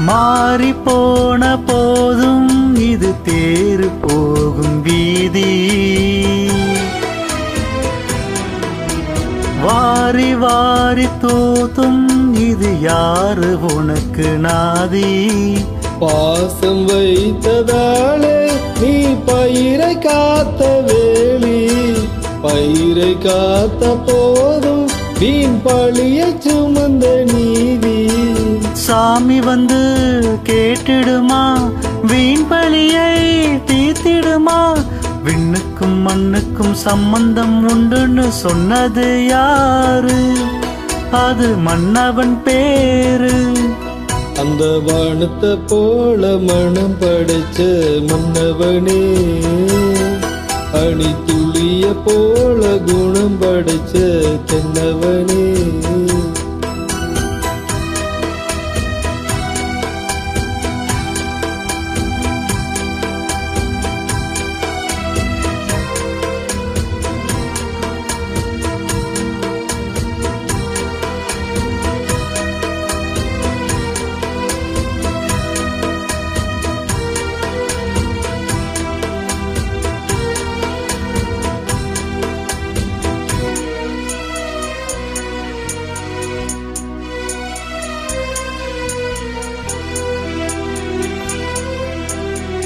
மாறி போன போதும் இது தேறு போகும் வீதி. வாரி வாரி தூத்தும் இது யாரு உனக்கு நாதி? பாசம் வைத்ததாலே நீ பயிரை காத்த வேலி. பயிரை காத்த போதும் வீண் பழியை சுமந்த நீதி. சாமி வந்து கேட்டிடுமா? வீண் பழியை தீத்திடுமா விண்ணுக்கும் மண்ணுக்கும் சம்பந்தம் உண்டுன்னு சொன்னது யாரு? அது மன்னவன் பேரு. அந்த வானத்தை போல மனம் படைச்ச மன்னவனே. அணி துளிய போல குணம் படைச்ச தென்னவனே.